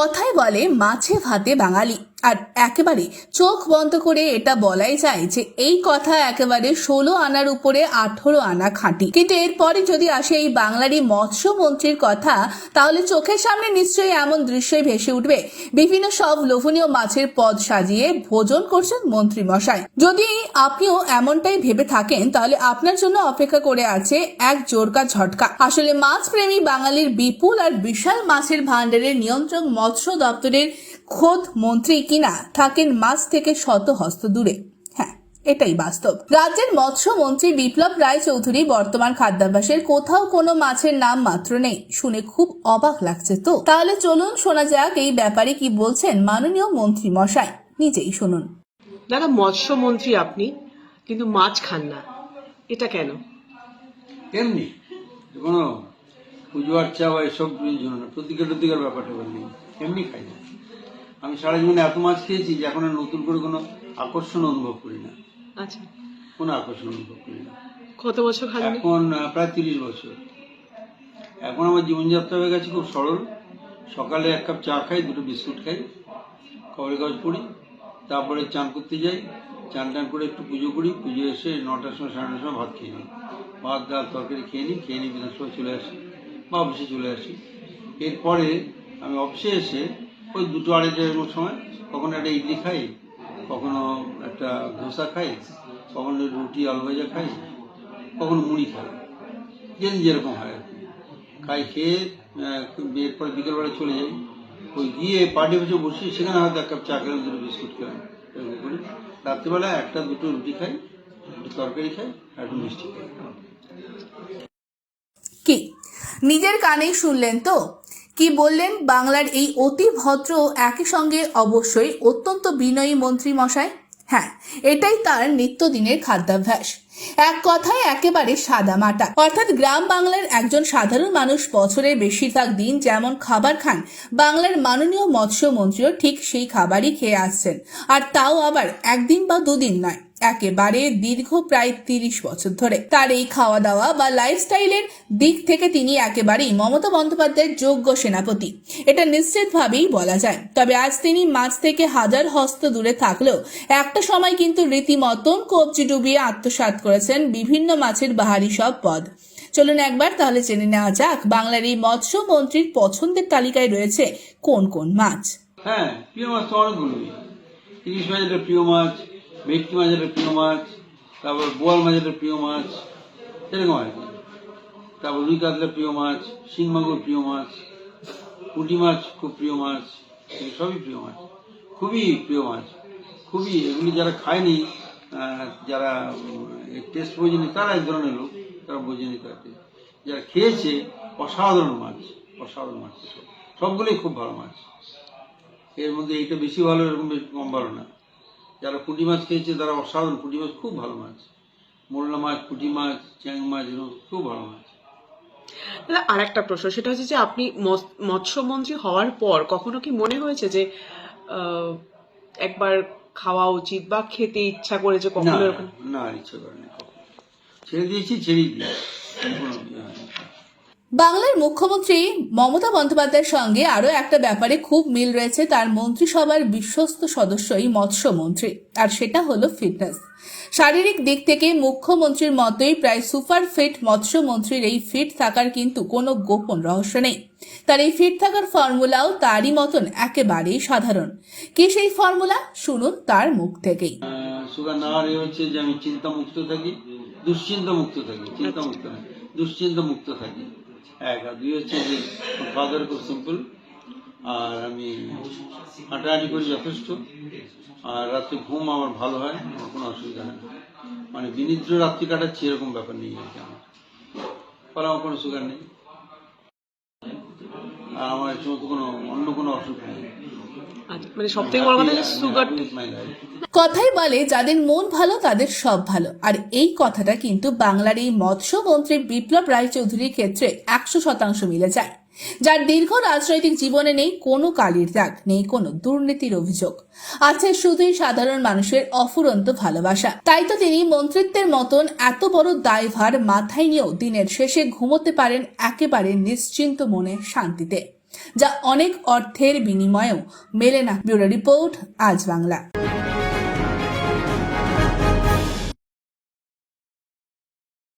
কথায় বলে মাছে ভাতে বাঙালি। আর একেবারে চোখ বন্ধ করে এটা বলাই যায় যে এই কথা একেবারে ষোলো আনার উপরে আঠেরো আনা খাঁটি। কিন্তু এরপরে যদি আসে এই বাংলারই মৎস্যমন্ত্রীর কথা, তাহলে চোখের সামনে নিশ্চয়ই এমন দৃশ্যই ভেসে উঠবে। বিভিন্ন সব লোভনীয় মাছের পদ সাজিয়ে ভোজন করছেন মন্ত্রী মশাই যদি আপনিও এমনটাই ভেবে থাকেন, তাহলে আপনার জন্য অপেক্ষা করে আছে এক জোরকা ঝটকা। আসলে মাছ প্রেমী বাঙালির বিপুল আর বিশাল মাছের ভাণ্ডারের নিয়ন্ত্রক মৎস্য দপ্তরের খোদ মন্ত্রী কিনা থাকেন মাছ থেকে শত হস্ত দূরে। হ্যাঁ এটাই বাস্তব। রাজ্যের মৎস্য মন্ত্রী বিপ্লব রায় চৌধুরী বর্তমান খাদ্যাভ্যাসের কোথাও কোনো মাছের নাম মাত্র নেই। শুনে খুব অবাক লাগছে তো। তাহলে চলুন শোনা যাক এই ব্যাপারে কি বলছেন মাননীয় মন্ত্রী মশাই। নিজেই শুনুন। দাদা মৎস্যমন্ত্রী আপনি কিন্তু মাছ খান না। এটা কেন? এমনি কোনো পুজো আর্চা বা এসব প্রতিকার টতিকার ব্যাপারটা ব্যাপার নেই এমনি খাই না আমি সারা জীবনে এত মাছ খেয়েছি যে এখন নতুন করে কোনো আকর্ষণ অনুভব করি না। আচ্ছা। কোনো আকর্ষণ অনুভব করি না। কত বছর খাননি এখন প্রায় তিরিশ বছর। এখন আমার জীবনযাত্রা হয়ে গেছে খুব সরল। সকালে এক কাপ চা খাই দুটো বিস্কুট খাই খবরের কাগজ পড়ি তারপরে চান করতে যাই চান টান করে একটু পুজো করি পুজো এসে নটার সময় সাড়ে নটার সময় ভাত খেয়ে নিই। ভাত ডাল তরকারি খেয়ে নিই খেয়ে নিই বিধানসভায় চলে আসি বা অফিসে চলে আসি। এরপরে আমি অফিসে এসে ওই দুটো আড়াইটার সময় কখনো একটা ইডলি খাই কখনো একটা ধোসা খাই কখনো রুটি আলু ভাজা খাই কখনো মুড়ি খাই। যেন যেরকম হয় আর খাই খেয়ে আহ, এরপরে বিকেলবেলা চলে যাই। ওই গিয়ে পার্টি বসে বসি সেখানে হয়তো এক কাপ চা খেলাম দুটো বিস্কুট খেলাম এরকম করি। রাত্রিবেলা একটা দুটো রুটি খাই তরকারি খাই আর একটু মিষ্টি খাই। কি? নিজের কানেই শুনলেন তো? কি বললেন বাংলার এই অতি ভদ্র একই সঙ্গে অবশ্যই অত্যন্ত বিনয়ী মন্ত্রী মশাই? হ্যাঁ এটাই তার নিত্যদিনের খাদ্যাভ্যাস। এক কথায় একেবারে সাদা মাটা। অর্থাৎ গ্রাম বাংলার একজন সাধারণ মানুষ বছরের বেশিরভাগ দিন যেমন খাবার খান, বাংলার মাননীয় মৎস্যমন্ত্রীও ঠিক সেই খাবারই খেয়ে আসছেন। আর তাও আবার একদিন বা দুদিন নয়। একেবারে দীর্ঘ প্রায় তিরিশ বছর ধরে। তার এই খাওয়া দাওয়া বা লাইফস্টাইলের দিক থেকে তিনি একেবারেই মমতা বন্দ্যোপাধ্যায়ের যোগ্য সেনাপতি। এটা নিশ্চিতভাবেই বলা যায়। তবে আজ তিনি মাছ থেকে হাজার হস্ত দূরে থাকলেও একটা সময় কিন্তু রীতিমতন কবজি ডুবিয়ে আত্মসাৎ করেছেন বিভিন্ন মাছের বাহারি সব পদ। চলুন একবার তাহলে জেনে নেওয়া যাক, বাংলার এই মৎস্য মন্ত্রীর পছন্দের তালিকায় রয়েছে কোন কোন মাছ? হ্যাঁ প্রিয় মাছ তো অনেকগুলোই ইলিশ মাছ প্রিয় মাছ। ভেটকি মাছ একটা প্রিয় মাছ, তারপর বোয়াল মাছ একটা প্রিয় মাছ, এরকম আর কি। তারপর রুই কাতলা প্রিয় মাছ, শিং মাগুর প্রিয় মাছ, পুঁটি মাছ খুব প্রিয় মাছ সবই প্রিয় মাছ। খুবই প্রিয় মাছ। খুবই, এগুলি যারা খায়নি যারা টেস্ট বোঝেনি, তারা এক ধরনের লোক, তারা বোঝেনি taste। যারা খেয়েছে, অসাধারণ মাছ অসাধারণ মাছ। সবগুলোই খুব ভালো মাছ। এর মধ্যে এইটা বেশি ভালো এরকম বেশি কম ভালো না। যারা পুঁটি মাছ খেয়েছে তারা অসাধারণ। পুঁটি মাছ খুব ভালো মাছ। মোরলা মাছ পুঁটি মাছ চ্যাং মাছ এরকম খুব ভালো মাছ। দাদা আর একটা প্রশ্ন সেটা হচ্ছে যে আপনি মৎস- মৎস্যমন্ত্রী হওয়ার পর কখনো কি মনে হয়েছে যে একবার খাওয়া উচিত বা খেতে ইচ্ছা করেছে কখনো এরকম? না ইচ্ছে করে না। ছেড়ে দিয়েছি ছেড়েই দিয়েছি। বাংলার মুখ্যমন্ত্রী মমতা বন্দ্যোপাধ্যায়ের সঙ্গে আরও একটা ব্যাপারে খুব মিল রয়েছে তার মন্ত্রিসভার বিশ্বস্ত সদস্যই মৎস্যমন্ত্রী। আর সেটা হলো ফিটনেস শারীরিক দিক থেকে মুখ্যমন্ত্রীর মতোই প্রায় সুপার ফিট মৎস্যমন্ত্রীর এই ফিট থাকার কিন্তু কোনো গোপন রহস্য নেই। তার এই ফিট থাকার ফর্মুলাও তারই মতন একেবারেই সাধারণ। কি সেই ফর্মুলা? শুনুন তার মুখ থেকেই। হচ্ছে যে আমি চিন্তা মুক্ত থাকি দুশ্চিন্তা মুক্ত থাকি চিন্তা মুক্ত দুশ্চিন্তা মুক্ত থাকি। এক আর দুই হচ্ছে যে ফাদার খুব সিম্পল আর আমি হাঁটাহাঁটি করি যথেষ্ট। আর রাত্রে ঘুম আমার ভালো হয়, আমার কোনো অসুবিধা হয় মানে বিনিদ্র রাত্রি কাটাচ্ছি, এরকম ব্যাপার নেই আর কি আমার। ফলে আমার কোনো সুগার নেই। আর আমার এই সমস্ত কোনো অন্য কোনো অসুখ নেই। মানে বড় কথা কথাই বলে, যাদের মন ভালো, তাদের সব ভালো। আর এই কথাটা কিন্তু বাংলার এই বিপ্লব রায়চৌধুরীর ক্ষেত্রে একশো শতাংশ মিলে যায়। যার দীর্ঘ রাজনৈতিক জীবনে নেই কোনো কালির দাগ, নেই কোনো দুর্নীতির অভিযোগ। আছে শুধুই সাধারণ মানুষের অফুরন্ত ভালোবাসা। তাই তো তিনি মন্ত্রিত্বের মতন এত বড় দায়ভার মাথায় নিয়েও দিনের শেষে ঘুমোতে পারেন একেবারে নিশ্চিন্ত মনে শান্তিতে। যা অনেক অর্থের বিনিময়েও মেলে না। ব্যুরো রিপোর্ট আজ বাংলা।